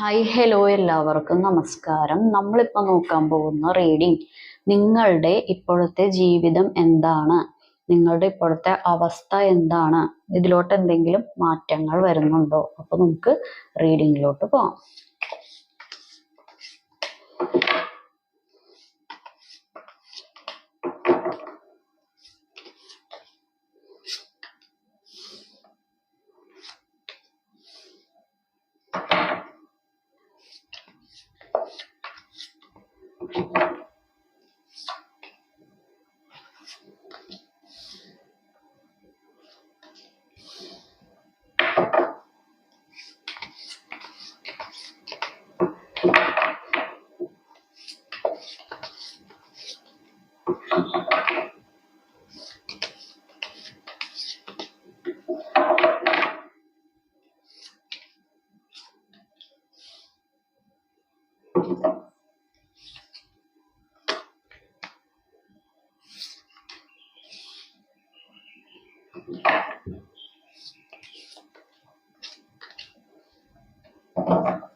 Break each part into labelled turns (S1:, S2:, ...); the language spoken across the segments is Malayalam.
S1: ഹായ് ഹലോ എല്ലാവർക്കും. നമസ്കാരം. നമ്മളിപ്പോൾ നോക്കാൻ പോകുന്ന റീഡിംഗ് നിങ്ങളുടെ ഇപ്പോഴത്തെ ജീവിതം എന്താണ്? നിങ്ങളുടെ ഇപ്പോഴത്തെ അവസ്ഥ എന്താണ്? ഇതിലോട്ട് എന്തെങ്കിലും മാറ്റങ്ങൾ വരുന്നുണ്ടോ? അപ്പോൾ നമുക്ക് റീഡിങ്ങിലോട്ട് പോവാം. Thank you. Thank you.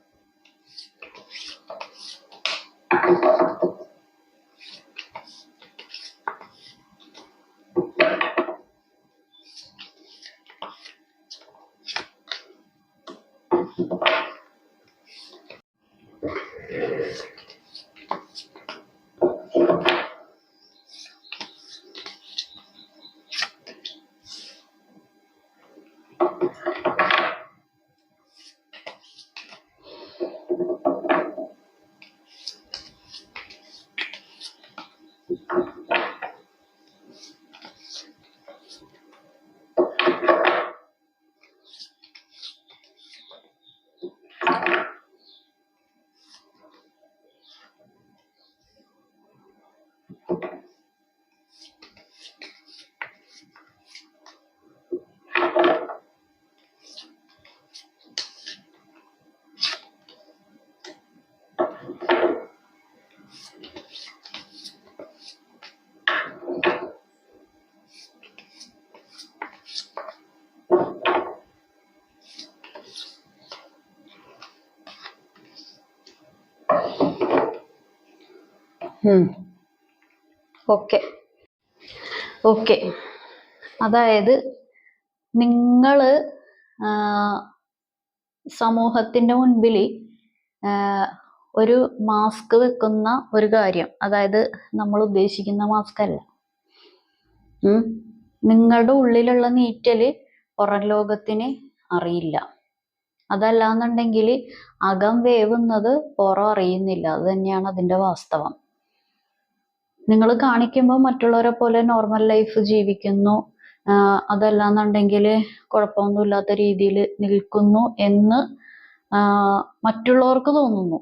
S1: Okay. Okay. അതായത് നിങ്ങൾ സമൂഹത്തിന്റെ മുൻപിൽ ഒരു മാസ്ക് വെക്കുന്ന ഒരു കാര്യം. അതായത് നമ്മൾ ഉദ്ദേശിക്കുന്ന മാസ്ക് അല്ല. നിങ്ങളുടെ ഉള്ളിലുള്ള നീറ്റൽ പുറം ലോകത്തിന് അറിയില്ല. അതല്ലാന്നുണ്ടെങ്കിൽ അകം വേവുന്നത് പുറം അറിയുന്നില്ല. അത് തന്നെയാണ് അതിന്റെ വാസ്തവം. നിങ്ങൾ കാണിക്കുമ്പോൾ മറ്റുള്ളവരെ പോലെ നോർമൽ ലൈഫ് ജീവിക്കുന്നു. അതല്ലാന്നുണ്ടെങ്കിൽ കുഴപ്പമൊന്നുമില്ലാത്ത രീതിയിൽ നിൽക്കുന്നു എന്ന് മറ്റുള്ളവർക്ക് തോന്നുന്നു.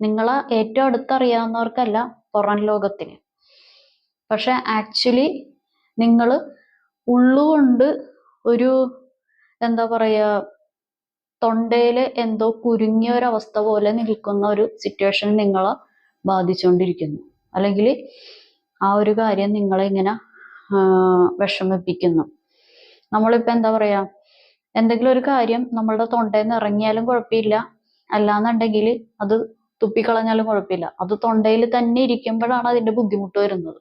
S1: നിങ്ങളെ ഏറ്റവും അടുത്തറിയാവുന്നവർക്കല്ല പുറം ലോകത്തിന്. പക്ഷെ ആക്ച്വലി നിങ്ങൾ ഉള്ളുകൊണ്ട് ഒരു എന്താ പറയുക തൊണ്ടയിൽ എന്തോ കുരുങ്ങിയ ഒരവസ്ഥ പോലെ നിൽക്കുന്ന ഒരു സിറ്റുവേഷൻ നിങ്ങളെ ബാധിച്ചുകൊണ്ടിരിക്കുന്നു. അല്ലെങ്കിൽ ആ ഒരു കാര്യം നിങ്ങളെ ഇങ്ങനെ വിഷമിപ്പിക്കുന്നു. നമ്മളിപ്പോൾ എന്താ പറയാ എന്തെങ്കിലും ഒരു കാര്യം നമ്മളുടെ തൊണ്ടയിൽ നിന്ന് ഇറങ്ങിയാലും കുഴപ്പമില്ല. അല്ലാന്നുണ്ടെങ്കിൽ അത് തുപ്പിക്കളഞ്ഞാലും കുഴപ്പമില്ല. അത് തൊണ്ടയിൽ തന്നെ ഇരിക്കുമ്പോഴാണ് അതിന്റെ ബുദ്ധിമുട്ട് വരുന്നത്.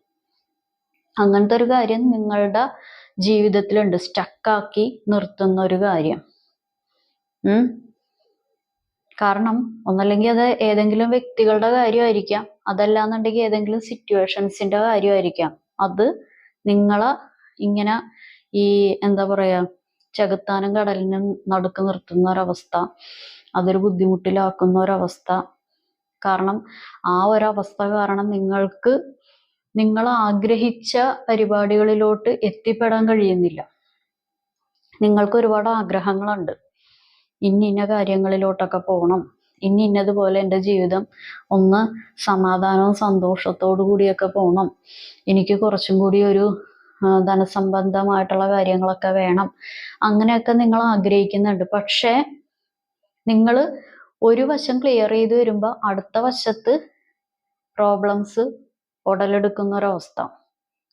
S1: അങ്ങനത്തെ ഒരു കാര്യം നിങ്ങളുടെ ജീവിതത്തിലുണ്ട്. സ്റ്റക്കാക്കി നിർത്തുന്ന ഒരു കാര്യം. കാരണം ഒന്നല്ലെങ്കിൽ അത് ഏതെങ്കിലും വ്യക്തികളുടെ കാര്യമായിരിക്കാം. അതല്ലാന്നുണ്ടെങ്കിൽ ഏതെങ്കിലും സിറ്റുവേഷൻസിന്റെ കാര്യമായിരിക്കാം. അത് നിങ്ങളെ ഇങ്ങനെ ഈ എന്താ പറയാ ചകത്താനും കടലിനും നടുക്ക് നിർത്തുന്ന ഒരവസ്ഥ അതൊരു ബുദ്ധിമുട്ടിലാക്കുന്ന ഒരവസ്ഥ കാരണം ആ ഒരവസ്ഥ കാരണം നിങ്ങൾക്ക് നിങ്ങൾ ആഗ്രഹിച്ച പരിപാടികളിലോട്ട് എത്തിപ്പെടാൻ കഴിയുന്നില്ല. നിങ്ങൾക്ക് ഒരുപാട് ആഗ്രഹങ്ങളുണ്ട്. ഇന്ന ഇന്ന കാര്യങ്ങളിലോട്ടൊക്കെ പോകണം ഇന്ന ഇന്നതുപോലെ എന്റെ ജീവിതം ഒന്ന് സമാധാനവും സന്തോഷത്തോടു കൂടിയൊക്കെ പോകണം എനിക്ക് കുറച്ചും കൂടി ഒരു ധനസംബന്ധമായിട്ടുള്ള കാര്യങ്ങളൊക്കെ വേണം. അങ്ങനെയൊക്കെ നിങ്ങൾ ആഗ്രഹിക്കുന്നുണ്ട്. പക്ഷേ നിങ്ങൾ ഒരു വശം ക്ലിയർ ചെയ്ത് വരുമ്പോൾ അടുത്ത വശത്ത് പ്രോബ്ലംസ് ഉടലെടുക്കുന്ന ഒരവസ്ഥ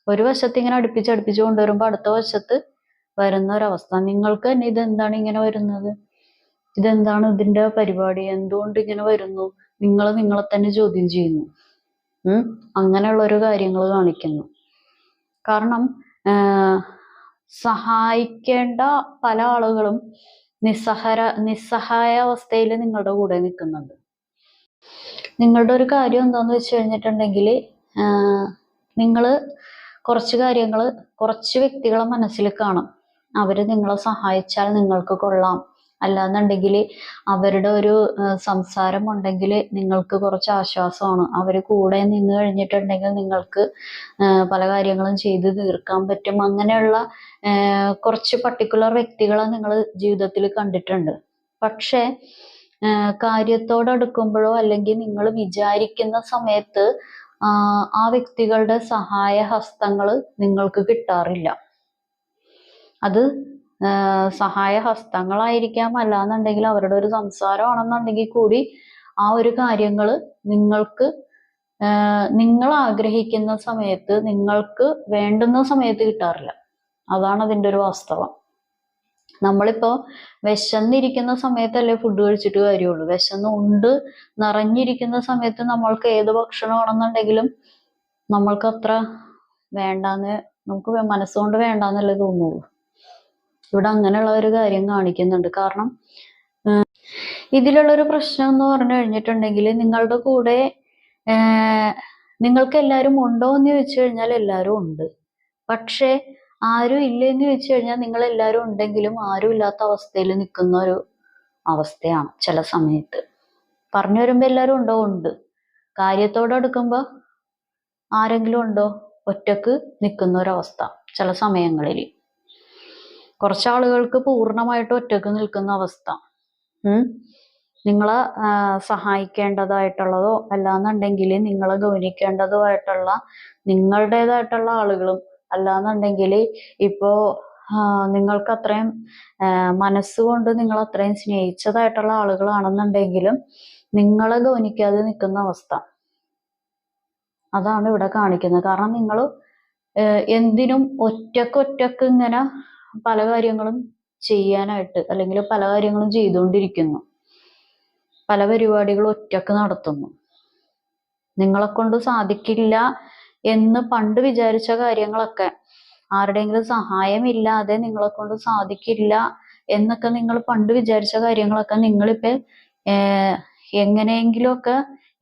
S1: ഒരു വശത്ത് ഇങ്ങനെ അടുപ്പിച്ച് അടുപ്പിച്ച് കൊണ്ടുവരുമ്പോൾ അടുത്ത വശത്ത് വരുന്ന ഒരവസ്ഥ നിങ്ങൾക്ക് തന്നെ ഇത് എന്താണ് ഇങ്ങനെ വരുന്നത്? ഇതെന്താണ് ഇതിന്റെ പരിപാടി? എന്തുകൊണ്ട് ഇങ്ങനെ വരുന്നു? നിങ്ങൾ നിങ്ങളെ തന്നെ ചോദ്യം ചെയ്യുന്നു. അങ്ങനെയുള്ള ഒരു കാര്യങ്ങൾ കാണിക്കുന്നു. കാരണം സഹായിക്കേണ്ട പല ആളുകളും നിസ്സഹര നിസ്സഹായ അവസ്ഥയിൽ നിങ്ങളുടെ കൂടെ നിൽക്കുന്നുണ്ട്. നിങ്ങളുടെ ഒരു കാര്യം എന്താന്ന് വെച്ച് കഴിഞ്ഞിട്ടുണ്ടെങ്കിൽ നിങ്ങൾ കുറച്ച് കാര്യങ്ങൾ കുറച്ച് വ്യക്തികളെ മനസ്സിൽ കാണും. അവർ നിങ്ങളെ സഹായിച്ചാൽ നിങ്ങൾക്ക് കൊള്ളാം. അല്ലാന്നുണ്ടെങ്കിൽ അവരുടെ ഒരു സംസാരം ഉണ്ടെങ്കിൽ നിങ്ങൾക്ക് കുറച്ച് ആശ്വാസമാണ്. അവർ കൂടെ നിന്ന് കഴിഞ്ഞിട്ടുണ്ടെങ്കിൽ നിങ്ങൾക്ക് പല കാര്യങ്ങളും ചെയ്ത് തീർക്കാൻ പറ്റും. അങ്ങനെയുള്ള കുറച്ച് പർട്ടിക്കുലർ വ്യക്തികളെ നിങ്ങൾ ജീവിതത്തിൽ കണ്ടിട്ടുണ്ട്. പക്ഷേ കാര്യത്തോടടുക്കുമ്പോഴോ അല്ലെങ്കിൽ നിങ്ങൾ വിചാരിക്കുന്ന സമയത്ത് ആ വ്യക്തികളുടെ സഹായ ഹസ്തങ്ങൾ നിങ്ങൾക്ക് കിട്ടാറില്ല. അത് ആ, സഹായ ഹസ്തങ്ങളായിരിക്കാം. അല്ലാന്നുണ്ടെങ്കിൽ അവരുടെ ഒരു സംസാരമാണെന്നുണ്ടെങ്കിൽ കൂടി ആ ഒരു കാര്യങ്ങൾ നിങ്ങൾക്ക് നിങ്ങൾ ആഗ്രഹിക്കുന്ന സമയത്ത് നിങ്ങൾക്ക് വേണ്ടുന്ന സമയത്ത് കിട്ടാറില്ല. അതാണ് അതിന്റെ ഒരു വാസ്തവം. നമ്മളിപ്പോ വിശന്നിരിക്കുന്ന സമയത്തല്ലേ ഫുഡ് കഴിച്ചിട്ട് കാര്യമുള്ളൂ. വിശന്ന് ഉണ്ട് നിറഞ്ഞിരിക്കുന്ന സമയത്ത് നമ്മൾക്ക് ഏത് ഭക്ഷണമാണെന്നുണ്ടെങ്കിലും നമ്മൾക്ക് അത്ര വേണ്ടാന്ന് നമുക്ക് മനസ്സുകൊണ്ട് വേണ്ടാന്നല്ലേ തോന്നുള്ളൂ. ഇവിടെ അങ്ങനെയുള്ള ഒരു കാര്യം കാണിക്കുന്നുണ്ട്. കാരണം ഇതിലുള്ളൊരു പ്രശ്നം എന്ന് പറഞ്ഞു കഴിഞ്ഞിട്ടുണ്ടെങ്കിൽ നിങ്ങളുടെ കൂടെ നിങ്ങൾക്ക് എല്ലാവരും ഉണ്ടോ എന്ന് ചോദിച്ചു കഴിഞ്ഞാൽ എല്ലാവരും ഉണ്ട്. പക്ഷേ ആരും ഇല്ലെന്ന് ചോദിച്ചു കഴിഞ്ഞാൽ നിങ്ങൾ എല്ലാവരും ഉണ്ടെങ്കിലും ആരും ഇല്ലാത്ത അവസ്ഥയിൽ നിൽക്കുന്ന ഒരു അവസ്ഥയാണ് ചില സമയത്ത്. പറഞ്ഞു വരുമ്പോൾ എല്ലാവരും ഉണ്ടോ? ഉണ്ട്. കാര്യത്തോടെ എടുക്കുമ്പോൾ ആരെങ്കിലും ഉണ്ടോ? ഒറ്റയ്ക്ക് നിൽക്കുന്ന ഒരവസ്ഥ ചില സമയങ്ങളിൽ. കുറച്ച് ആളുകൾക്ക് പൂർണമായിട്ട് ഒറ്റയ്ക്ക് നിൽക്കുന്ന അവസ്ഥ. നിങ്ങളെ സഹായിക്കേണ്ടതായിട്ടുള്ളതോ അല്ലാന്നുണ്ടെങ്കിൽ നിങ്ങളെ ഗൗനിക്കേണ്ടതോ ആയിട്ടുള്ള നിങ്ങളുടേതായിട്ടുള്ള ആളുകളും അല്ലാന്നുണ്ടെങ്കിൽ ഇപ്പോ നിങ്ങൾക്ക് അത്രയും മനസ്സുകൊണ്ട് നിങ്ങൾ അത്രയും സ്നേഹിച്ചതായിട്ടുള്ള ആളുകളാണെന്നുണ്ടെങ്കിലും നിങ്ങളെ ഗൗനിക്കാതെ നിൽക്കുന്ന അവസ്ഥ. അതാണ് ഇവിടെ കാണിക്കുന്നത്. കാരണം നിങ്ങൾ എന്തിനും ഒറ്റക്കൊറ്റക്ക് ഒറ്റയ്ക്ക് ഇങ്ങനെ പല കാര്യങ്ങളും ചെയ്യാനായിട്ട് അല്ലെങ്കിൽ പല കാര്യങ്ങളും ചെയ്തുകൊണ്ടിരിക്കുന്നു. പല പരിപാടികളും ഒറ്റയ്ക്ക് നടത്തുന്നു. നിങ്ങളെ കൊണ്ട് സാധിക്കില്ല എന്ന് പണ്ട് വിചാരിച്ച കാര്യങ്ങളൊക്കെ ആരുടെയെങ്കിലും സഹായമില്ലാതെ നിങ്ങളെ കൊണ്ട് സാധിക്കില്ല എന്നൊക്കെ നിങ്ങൾ പണ്ട് വിചാരിച്ച കാര്യങ്ങളൊക്കെ നിങ്ങളിപ്പോ എങ്ങനെയെങ്കിലുമൊക്കെ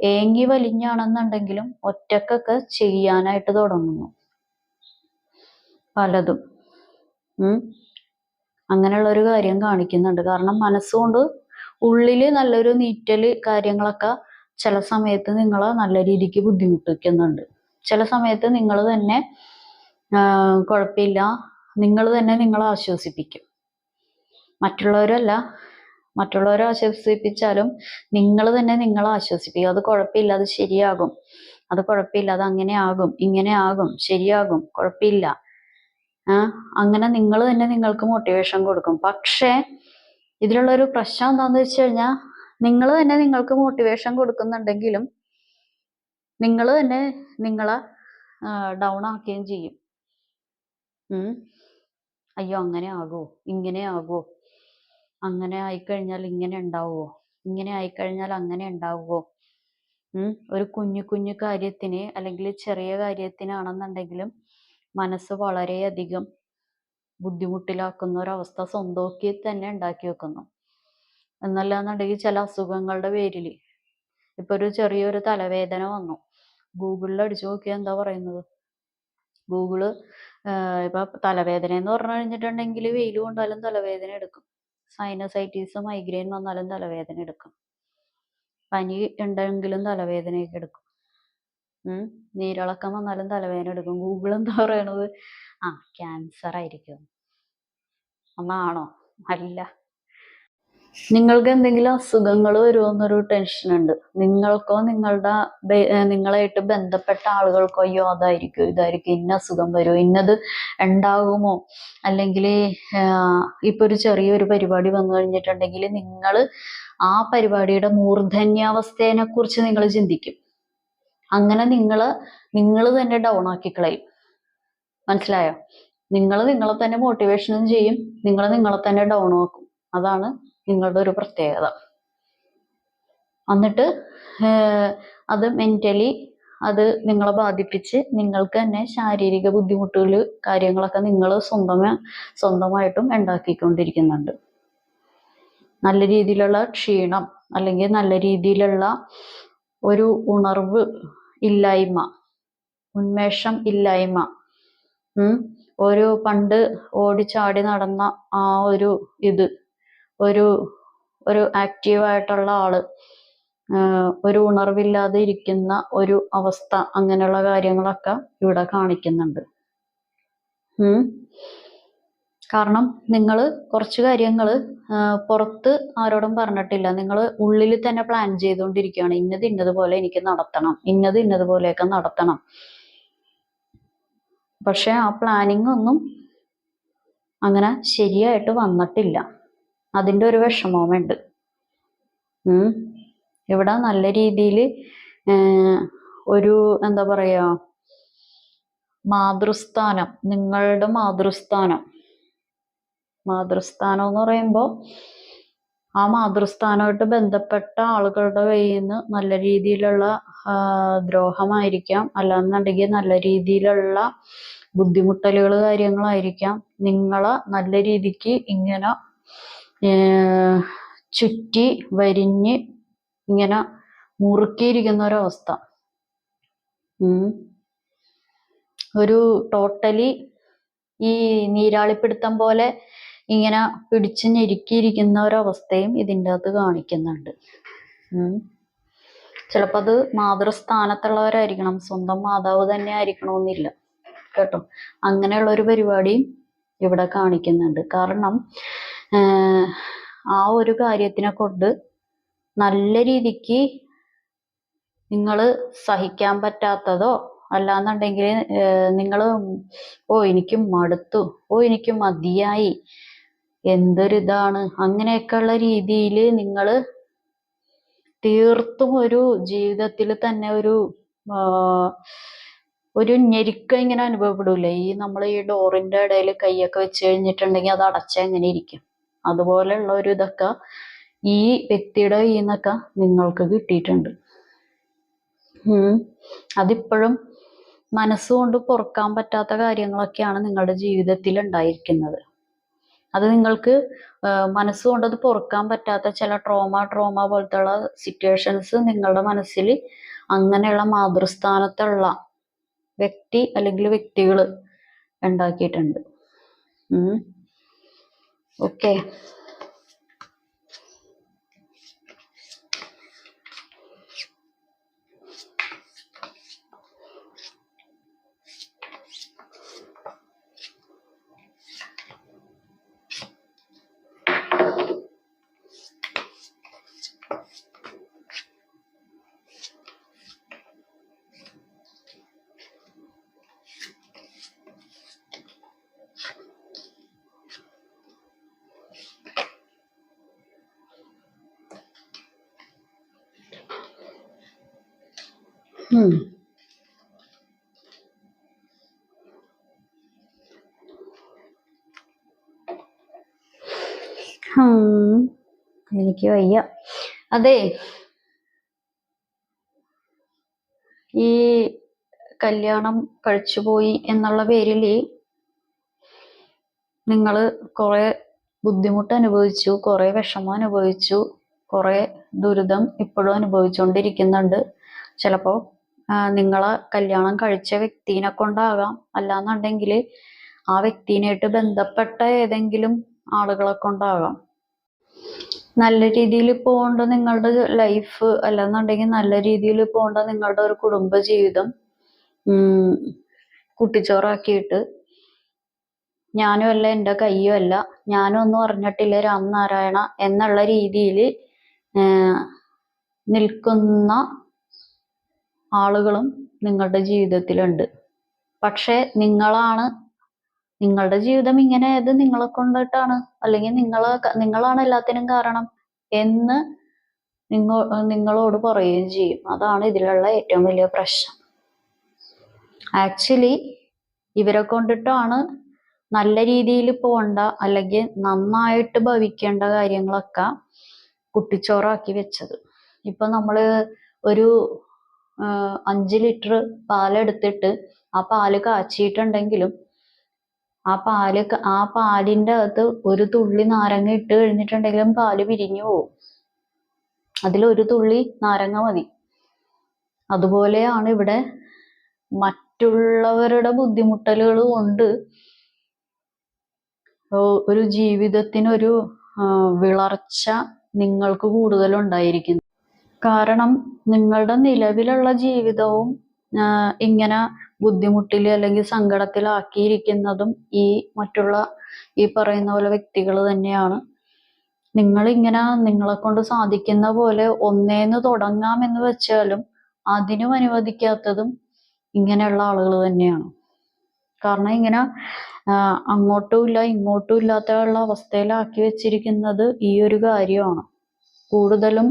S1: ഏങ്ങി വലിഞ്ഞാണെന്നുണ്ടെങ്കിലും ഒറ്റക്കൊക്കെ ചെയ്യാനായിട്ട് തുടങ്ങുന്നു. പലതും. അങ്ങനെയുള്ള ഒരു കാര്യം കാണിക്കുന്നുണ്ട്. കാരണം മനസ്സുകൊണ്ട് ഉള്ളിൽ നല്ലൊരു നീറ്റൽ കാര്യങ്ങളൊക്കെ ചില സമയത്ത് നിങ്ങളെ നല്ല രീതിക്ക് ബുദ്ധിമുട്ടിക്കുന്നുണ്ട്. ചില സമയത്ത് നിങ്ങൾ തന്നെ കുഴപ്പമില്ല നിങ്ങൾ തന്നെ നിങ്ങളെ ആശ്വസിപ്പിക്കും. മറ്റുള്ളവരല്ല. മറ്റുള്ളവരെ ആശ്വസിപ്പിച്ചാലും നിങ്ങൾ തന്നെ നിങ്ങളെ ആശ്വസിപ്പിക്കും. അത് കുഴപ്പമില്ല അത് ശരിയാകും. അത് കുഴപ്പമില്ല അത് അങ്ങനെ ആകും ഇങ്ങനെ ആകും ശരിയാകും കുഴപ്പമില്ല അങ്ങനെ നിങ്ങൾ തന്നെ നിങ്ങൾക്ക് മോട്ടിവേഷൻ കൊടുക്കും. പക്ഷേ ഇതിലുള്ള ഒരു പ്രശ്നം എന്താന്ന് വെച്ച് കഴിഞ്ഞാൽ നിങ്ങൾ തന്നെ നിങ്ങൾക്ക് മോട്ടിവേഷൻ കൊടുക്കുന്നുണ്ടെങ്കിലും നിങ്ങൾ തന്നെ നിങ്ങളെ ഡൗൺ ആക്കുകയും ചെയ്യും. അയ്യോ അങ്ങനെ ആകുമോ ഇങ്ങനെ ആകുമോ അങ്ങനെ ആയിക്കഴിഞ്ഞാൽ ഇങ്ങനെ ഉണ്ടാവുമോ ഇങ്ങനെ ആയിക്കഴിഞ്ഞാൽ അങ്ങനെ ഉണ്ടാവുമോ ഒരു കുഞ്ഞു കുഞ്ഞു കാര്യത്തിന് അല്ലെങ്കിൽ ചെറിയ കാര്യത്തിനാണെന്നുണ്ടെങ്കിലും മനസ്സ് വളരെയധികം ബുദ്ധിമുട്ടിലാക്കുന്ന ഒരവസ്ഥ സ്വന്തമാക്കി തന്നെ ഉണ്ടാക്കി വെക്കുന്നു. എന്നല്ലാന്നുണ്ടെങ്കിൽ ചില അസുഖങ്ങളുടെ പേരിൽ ഇപ്പൊ ഒരു ചെറിയൊരു തലവേദന വന്നു. ഗൂഗിളിൽ അടിച്ചു നോക്കിയാൽ എന്താ പറയുന്നത്? ഗൂഗിൾ ഇപ്പൊ തലവേദന എന്ന് പറഞ്ഞു കഴിഞ്ഞിട്ടുണ്ടെങ്കിൽ വെയിൽ കൊണ്ടാലും തലവേദന എടുക്കും. സൈനസൈറ്റീസ് മൈഗ്രെയിൻ വന്നാലും തലവേദന എടുക്കും. പനി ഉണ്ടെങ്കിലും തലവേദനയൊക്കെ എടുക്കും. നീരിളക്കം വന്നാലും തലവേദന എടുക്കും. ഗൂഗിൾ എന്താ പറയണത്? ആ ക്യാൻസർ ആയിരിക്കും. അന്നാണോ അല്ല. നിങ്ങൾക്ക് എന്തെങ്കിലും അസുഖങ്ങൾ വരുമോന്നൊരു ടെൻഷൻ ഉണ്ട്. നിങ്ങൾക്കോ നിങ്ങളുടെ നിങ്ങളായിട്ട് ബന്ധപ്പെട്ട ആളുകൾക്കോ അയ്യോ അതായിരിക്കും ഇതായിരിക്കും. ഇന്ന അസുഖം വരുമോ? ഇന്നത് ഉണ്ടാകുമോ? അല്ലെങ്കിൽ ഇപ്പൊ ഒരു ചെറിയൊരു പരിപാടി വന്നു കഴിഞ്ഞിട്ടുണ്ടെങ്കിൽ നിങ്ങൾ ആ പരിപാടിയുടെ മൂർധന്യാവസ്ഥയെ കുറിച്ച് നിങ്ങൾ ചിന്തിക്കും. അങ്ങനെ നിങ്ങൾ നിങ്ങൾ തന്നെ ഡൗൺ ആക്കി കളയും. മനസ്സിലായോ? നിങ്ങൾ നിങ്ങളെ തന്നെ മോട്ടിവേഷനും ചെയ്യും നിങ്ങൾ നിങ്ങളെ തന്നെ ഡൗൺ ആക്കും. അതാണ് നിങ്ങളുടെ ഒരു പ്രത്യേകത. എന്നിട്ട് അത് മെന്റലി അത് നിങ്ങളെ ബാധിപ്പിച്ച് നിങ്ങൾക്ക് തന്നെ ശാരീരിക ബുദ്ധിമുട്ടുകൾ കാര്യങ്ങളൊക്കെ നിങ്ങൾ സ്വന്തമേ സ്വന്തമായിട്ടും ഉണ്ടാക്കിക്കൊണ്ടിരിക്കുന്നുണ്ട്. നല്ല രീതിയിലുള്ള ക്ഷീണം അല്ലെങ്കിൽ നല്ല രീതിയിലുള്ള ഒരു ഉണർവ് ഇല്ലായ്മ. ഉന്മേഷം ഇല്ലായ്മ. ഒരു പണ്ട് ഓടിച്ചാടി നടന്ന ആ ഒരു ഇത്. ഒരു ഒരു ആക്റ്റീവായിട്ടുള്ള ആൾ. ഒരു ഉണർവില്ലാതെ ഇരിക്കുന്ന ഒരു അവസ്ഥ. അങ്ങനെയുള്ള കാര്യങ്ങളൊക്കെ ഇവിടെ കാണിക്കുന്നുണ്ട്. കാരണം നിങ്ങൾ കുറച്ച് കാര്യങ്ങൾ പുറത്ത് ആരോടും പറഞ്ഞിട്ടില്ല. നിങ്ങൾ ഉള്ളിൽ തന്നെ പ്ലാൻ ചെയ്തുകൊണ്ടിരിക്കുകയാണ്. ഇന്നത് ഇന്നതുപോലെ എനിക്ക് നടത്തണം. ഇന്നത് ഇന്നതുപോലെയൊക്കെ നടത്തണം. പക്ഷെ ആ പ്ലാനിങ് ഒന്നും അങ്ങനെ ശരിയായിട്ട് വന്നിട്ടില്ല. അതിന്റെ ഒരു വിഷമവുമുണ്ട്. ഇവിടെ നല്ല രീതിയിൽ ഒരു എന്താ പറയാ മാതൃസ്ഥാനം നിങ്ങളുടെ മാതൃസ്ഥാനം. മാതൃസ്ഥാനം എന്ന് പറയുമ്പോൾ ആ മാതൃസ്ഥാനമായിട്ട് ബന്ധപ്പെട്ട ആളുകളുടെ കയ്യിൽ നിന്ന് നല്ല രീതിയിലുള്ള ദ്രോഹമായിരിക്കാം. അല്ലാന്നുണ്ടെങ്കിൽ നല്ല രീതിയിലുള്ള ബുദ്ധിമുട്ടലുകൾ കാര്യങ്ങളായിരിക്കാം. നിങ്ങളെ നല്ല രീതിക്ക് ഇങ്ങനെ ചുറ്റി വരിഞ്ഞ് ഇങ്ങനെ മുറുക്കിയിരിക്കുന്ന ഒരവസ്ഥ. ഒരു ടോട്ടലി ഈ നീരാളിപ്പിടുത്തം പോലെ ഇങ്ങനെ പിടിച്ച് ഞെരുക്കിയിരിക്കുന്ന ഒരവസ്ഥയും ഇതിന്റെ അകത്ത് കാണിക്കുന്നുണ്ട്. ചിലപ്പോൾ അത് മാതൃസ്ഥാനത്തുള്ളവരായിരിക്കണം സ്വന്തം മാതാവ് തന്നെ ആയിരിക്കണമെന്നില്ല കേട്ടോ? അങ്ങനെയുള്ള ഒരു പരിപാടിയും ഇവിടെ കാണിക്കുന്നുണ്ട്. കാരണം ആ ഒരു കാര്യത്തിനെ കൊണ്ട് നല്ല രീതിക്ക് നിങ്ങൾ സഹിക്കാൻ പറ്റാത്തതോ അല്ലാന്നുണ്ടെങ്കിൽ നിങ്ങൾ ഓ എനിക്ക് മടുത്തു ഓ എനിക്ക് മതിയായി എന്തൊരിതാണ്? അങ്ങനെയൊക്കെയുള്ള രീതിയിൽ നിങ്ങൾ തീർത്തും ഒരു ജീവിതത്തിൽ തന്നെ ഒരു ഒരു ഞെരുക്കം ഇങ്ങനെ അനുഭവപ്പെടൂലേ? ഈ നമ്മൾ ഈ ഡോറിന്റെ ഇടയിൽ കൈയൊക്കെ വെച്ച് കഴിഞ്ഞിട്ടുണ്ടെങ്കിൽ അത് അടച്ച എങ്ങനെ ഇരിക്കും? അതുപോലെയുള്ള ഒരു ഇതൊക്കെ ഈ വ്യക്തിയുടെ കയ്യിൽ നിന്നൊക്കെ നിങ്ങൾക്ക് കിട്ടിയിട്ടുണ്ട്. അതിപ്പോഴും മനസ്സുകൊണ്ട് പൊറുക്കാൻ പറ്റാത്ത കാര്യങ്ങളൊക്കെയാണ് നിങ്ങളുടെ ജീവിതത്തിൽ ഉണ്ടായിരിക്കുന്നത്. അത് നിങ്ങൾക്ക് മനസ്സുകൊണ്ടത് മനസ്സുകൊണ്ട് അത് പൊറുക്കാൻ പറ്റാത്ത ചില ട്രോമ ട്രോമ പോലത്തുള്ള സിറ്റുവേഷൻസ് നിങ്ങളുടെ മനസ്സിൽ അങ്ങനെയുള്ള മാതൃസ്ഥാനത്തുള്ള വ്യക്തി അല്ലെങ്കിൽ വ്യക്തികൾ ഉണ്ടാക്കിയിട്ടുണ്ട്. ഓക്കെ എനിക്ക് വയ്യ. അതെ. ഈ കല്യാണം കഴിച്ചുപോയി എന്നുള്ള പേരിൽ നിങ്ങൾ കുറെ ബുദ്ധിമുട്ട് അനുഭവിച്ചു കുറെ വിഷമം അനുഭവിച്ചു കുറെ ദുരിതം ഇപ്പോഴും അനുഭവിച്ചുകൊണ്ടിരിക്കുന്നുണ്ട് ചിലപ്പോൾ നിങ്ങളെ കല്യാണം കഴിച്ച വ്യക്തിനെ കൊണ്ടാകാം. അല്ലാന്നുണ്ടെങ്കിൽ ആ വ്യക്തിനായിട്ട് ബന്ധപ്പെട്ട ഏതെങ്കിലും ആളുകളെ കൊണ്ടാകാം. നല്ല രീതിയിൽ പോകേണ്ട നിങ്ങളുടെ ലൈഫ് അല്ലാന്നുണ്ടെങ്കിൽ നല്ല രീതിയിൽ പോകേണ്ട നിങ്ങളുടെ ഒരു കുടുംബ ജീവിതം കുട്ടിച്ചോറാക്കിയിട്ട് ഞാനും അല്ല എന്റെ കയ്യും അല്ല ഞാനും ഒന്നും അറിഞ്ഞിട്ടില്ല രാംനാരായണ എന്നുള്ള രീതിയിൽ നിൽക്കുന്ന ആളുകളും നിങ്ങളുടെ ജീവിതത്തിലുണ്ട്. പക്ഷേ നിങ്ങളാണ് നിങ്ങളുടെ ജീവിതം ഇങ്ങനെ ആയത് നിങ്ങളെ കൊണ്ടിട്ടാണ്. അല്ലെങ്കിൽ നിങ്ങളെ നിങ്ങളാണ് എല്ലാത്തിനും കാരണം എന്ന് നിങ്ങ നിങ്ങളോട് പറയുകയും ചെയ്യും. അതാണ് ഇതിലുള്ള ഏറ്റവും വലിയ പ്രശ്നം. ആക്ച്വലി ഇവരെ കൊണ്ടിട്ടാണ് നല്ല രീതിയിൽ പോണ്ട അല്ലെങ്കിൽ നന്നായിട്ട് ഭവിക്കേണ്ട കാര്യങ്ങളൊക്കെ കുട്ടിച്ചോറാക്കി വെച്ചത്. ഇപ്പൊ നമ്മൾ ഒരു അഞ്ച് ലിറ്റർ പാലെടുത്തിട്ട് ആ പാൽ കാച്ചിയിട്ടുണ്ടെങ്കിലും ആ പാൽ ആ പാലിന്റെ അകത്ത് ഒരു തുള്ളി നാരങ്ങ ഇട്ട് കഴിഞ്ഞിട്ടുണ്ടെങ്കിലും പാൽ പിരിഞ്ഞു പോവും. അതിലൊരു തുള്ളി നാരങ്ങ മതി. അതുപോലെയാണ് ഇവിടെ മറ്റുള്ളവരുടെ ബുദ്ധിമുട്ടലുകൾ കൊണ്ട് ഒരു ജീവിതത്തിനൊരു വിളർച്ച നിങ്ങൾക്ക് കൂടുതൽ ഉണ്ടായിരിക്കുന്നു കാരണം നിങ്ങളുടെ നിലവിലുള്ള ജീവിതവും ഇങ്ങനെ ബുദ്ധിമുട്ടിൽ അല്ലെങ്കിൽ സങ്കടത്തിലാക്കിയിരിക്കുന്നതും ഈ മറ്റുള്ള ഈ പറയുന്ന പോലെ വ്യക്തികൾ തന്നെയാണ്. നിങ്ങൾ ഇങ്ങനെ നിങ്ങളെ കൊണ്ട് സാധിക്കുന്ന പോലെ ഒന്നേന്ന് തുടങ്ങാം എന്ന് വെച്ചാലും അതിനും അനുവദിക്കാത്തതും ഇങ്ങനെയുള്ള ആളുകൾ തന്നെയാണ്. കാരണം ഇങ്ങനെ അങ്ങോട്ടും ഇല്ല ഇങ്ങോട്ടും ഇല്ലാത്ത ഉള്ള അവസ്ഥയിലാക്കി വെച്ചിരിക്കുന്നത് ഈ ഒരു കാര്യമാണ്. കൂടുതലും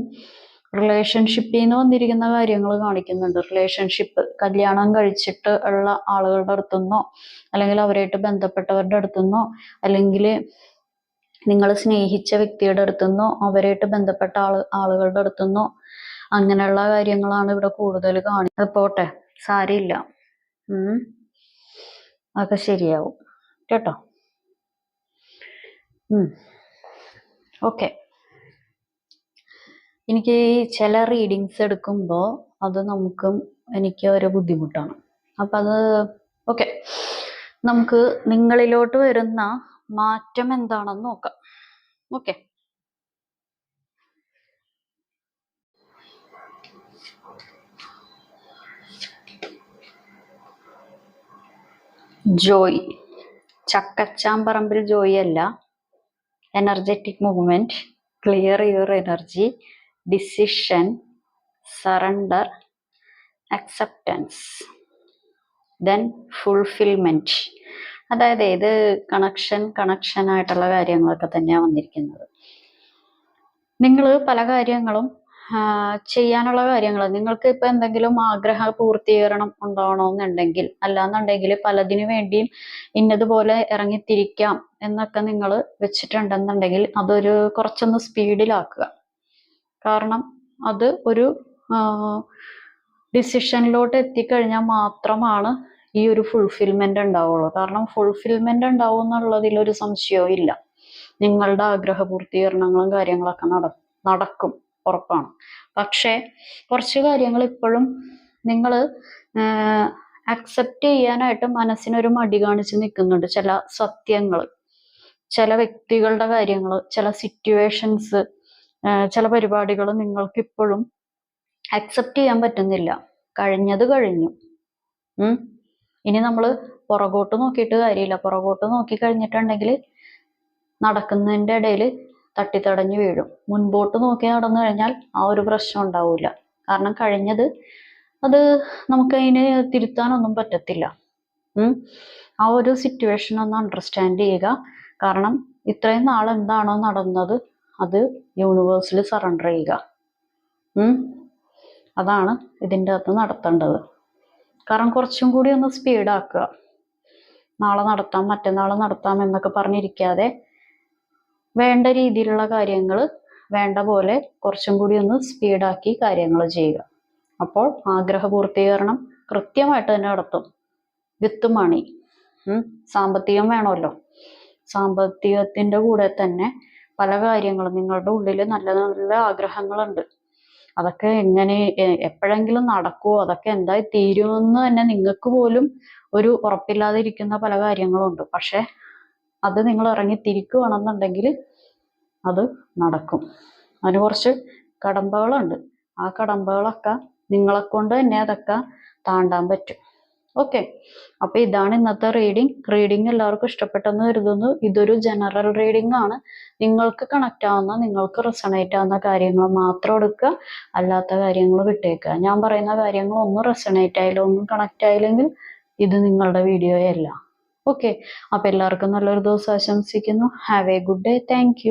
S1: റിലേഷൻഷിപ്പിൽ നിന്ന് വന്നിരിക്കുന്ന കാര്യങ്ങൾ കാണിക്കുന്നുണ്ട്. റിലേഷൻഷിപ്പ് കല്യാണം കഴിച്ചിട്ട് ഉള്ള ആളുകളുടെ അടുത്തുനിന്നോ അല്ലെങ്കിൽ അവരായിട്ട് ബന്ധപ്പെട്ടവരുടെ അടുത്തുനിന്നോ അല്ലെങ്കിൽ നിങ്ങൾ സ്നേഹിച്ച വ്യക്തിയുടെ അടുത്തുനിന്നോ അവരായിട്ട് ബന്ധപ്പെട്ട ആൾ ആളുകളുടെ അടുത്തുനിന്നോ അങ്ങനെയുള്ള കാര്യങ്ങളാണ് ഇവിടെ കൂടുതൽ കാണി അത് പോട്ടെ സാരിയില്ല അതൊക്കെ ശരിയാവും. കേട്ടോ? ഓക്കെ. എനിക്ക് ഈ ചില റീഡിങ്സ് എടുക്കുമ്പോൾ അത് നമുക്കും എനിക്ക് ഒരു ബുദ്ധിമുട്ടാണ്. അപ്പം അത് ഓക്കെ നമുക്ക് നിങ്ങളിലോട്ട് വരുന്ന മാറ്റം എന്താണെന്ന് നോക്കാം. ഓക്കെ ജോയ്. ചക്കച്ചാമ്പറമ്പിൽ ജോയി അല്ല. Energetic movement clear your energy decision surrender acceptance then fulfilment അതായത് ഇത് കണക്ഷൻ കണക്ഷൻ ആയിട്ടുള്ള കാര്യങ്ങളൊക്കെ തന്നെയാണ് വന്നിരിക്കുന്നത്. നിങ്ങൾ പല കാര്യങ്ങളും ചെയ്യാനുള്ള കാര്യങ്ങൾ നിങ്ങൾക്ക് ഇപ്പൊ എന്തെങ്കിലും ആഗ്രഹ പൂർത്തീകരണം ഉണ്ടാവണമെന്നുണ്ടെങ്കിൽ അല്ലാന്നുണ്ടെങ്കിൽ പലതിനു വേണ്ടിയും ഇന്നതുപോലെ ഇറങ്ങിത്തിരിക്കാം എന്നൊക്കെ നിങ്ങൾ വെച്ചിട്ടുണ്ടെന്നുണ്ടെങ്കിൽ അതൊരു കുറച്ചൊന്ന് സ്പീഡിലാക്കുക കാരണം അത് ഒരു ഡിസിഷനിലോട്ട് എത്തിക്കഴിഞ്ഞാൽ മാത്രമാണ് ഈ ഒരു ഫുൾഫിൽമെന്റ് ഉണ്ടാവുള്ളൂ. കാരണം ഫുൾഫിൽമെന്റ് ഉണ്ടാവും എന്നുള്ളതിൽ ഒരു സംശയവും ഇല്ല. നിങ്ങളുടെ ആഗ്രഹ പൂർത്തീകരണങ്ങളും കാര്യങ്ങളൊക്കെ നട നടക്കും ഉറപ്പാണ്. പക്ഷേ കുറച്ച് കാര്യങ്ങൾ ഇപ്പോഴും നിങ്ങൾ അക്സെപ്റ്റ് ചെയ്യാനായിട്ട് മനസ്സിനൊരു മടി കാണിച്ച് നിൽക്കുന്നുണ്ട്. ചില സത്യങ്ങൾ ചില വ്യക്തികളുടെ കാര്യങ്ങൾ ചില സിറ്റുവേഷൻസ് ചില പരിപാടികൾ നിങ്ങൾക്ക് ഇപ്പോഴും അക്സെപ്റ്റ് ചെയ്യാൻ പറ്റുന്നില്ല. കഴിഞ്ഞത് കഴിഞ്ഞു. ഇനി നമ്മൾ പുറകോട്ട് നോക്കിയിട്ട് കാര്യമില്ല. പുറകോട്ട് നോക്കി കഴിഞ്ഞിട്ടുണ്ടെങ്കിൽ നടക്കുന്നതിന്റെ ഇടയിൽ തട്ടിത്തടഞ്ഞു വീഴും. മുൻപോട്ട് നോക്കി നടന്നു കഴിഞ്ഞാൽ ആ ഒരു പ്രശ്നം ഉണ്ടാവില്ല കാരണം കഴിഞ്ഞത് അത് നമുക്ക് അതിനെ തിരുത്താനൊന്നും പറ്റത്തില്ല. ആ ഒരു സിറ്റുവേഷൻ ഒന്ന് അണ്ടർസ്റ്റാൻഡ് ചെയ്യുക. കാരണം ഇത്രയും നാൾ എന്താണോ നടന്നത് അത് യൂണിവേഴ്സിൽ സറണ്ടർ ചെയ്യുക. അതാണ് ഇതിന്റെ അകത്ത് നടത്തേണ്ടത്. കാരണം കുറച്ചും കൂടി ഒന്ന് സ്പീഡാക്കുക നാളെ നടത്താം മറ്റന്നാൾ നടത്താം എന്നൊക്കെ പറഞ്ഞിരിക്കാതെ വേണ്ട രീതിയിലുള്ള കാര്യങ്ങൾ വേണ്ട പോലെ കുറച്ചും കൂടി ഒന്ന് സ്പീഡാക്കി കാര്യങ്ങൾ ചെയ്യുക. അപ്പോൾ ആഗ്രഹ പൂർത്തീകരണം കൃത്യമായിട്ട് തന്നെ നടത്തും. വിത്ത് മണി. സാമ്പത്തികം വേണമല്ലോ. സാമ്പത്തികത്തിന്റെ കൂടെ തന്നെ പല കാര്യങ്ങളും നിങ്ങളുടെ ഉള്ളിൽ നല്ല നല്ല ആഗ്രഹങ്ങളുണ്ട്. അതൊക്കെ എങ്ങനെ എപ്പോഴെങ്കിലും നടക്കുമോ അതൊക്കെ എന്തായി തീരുമെന്ന് തന്നെ നിങ്ങൾക്ക് പോലും ഒരു ഉറപ്പില്ലാതെ ഇരിക്കുന്ന പല കാര്യങ്ങളുണ്ട്. പക്ഷെ അത് നിങ്ങൾ ഇറങ്ങി തിരിക്കുകയാണെന്നുണ്ടെങ്കിൽ അത് നടക്കും. അതിന് കുറച്ച് കടമ്പകളുണ്ട്. ആ കടമ്പകളൊക്കെ നിങ്ങളെ കൊണ്ട് തന്നെ അതൊക്കെ താണ്ടാൻ പറ്റും. ഓക്കെ അപ്പൊ ഇതാണ് ഇന്നത്തെ റീഡിംഗ് റീഡിംഗ് എല്ലാവർക്കും ഇഷ്ടപ്പെട്ടെന്ന് കരുതുന്നു. ഇതൊരു ജനറൽ റീഡിംഗ് ആണ്. നിങ്ങൾക്ക് കണക്റ്റ് ആവുന്ന നിങ്ങൾക്ക് റെസണേറ്റ് ആവുന്ന കാര്യങ്ങൾ മാത്രം എടുക്കുക. അല്ലാത്ത കാര്യങ്ങൾ വിട്ടേക്കുക. ഞാൻ പറയുന്ന കാര്യങ്ങൾ ഒന്നും റെസണേറ്റ് ആയില്ല ഒന്നും കണക്റ്റ് ആയില്ലെങ്കിൽ ഇത് നിങ്ങളുടെ വീഡിയോയല്ല ഓക്കെ അപ്പൊ എല്ലാവർക്കും നല്ലൊരു ദിവസം ആശംസിക്കുന്നു. Have a good day thank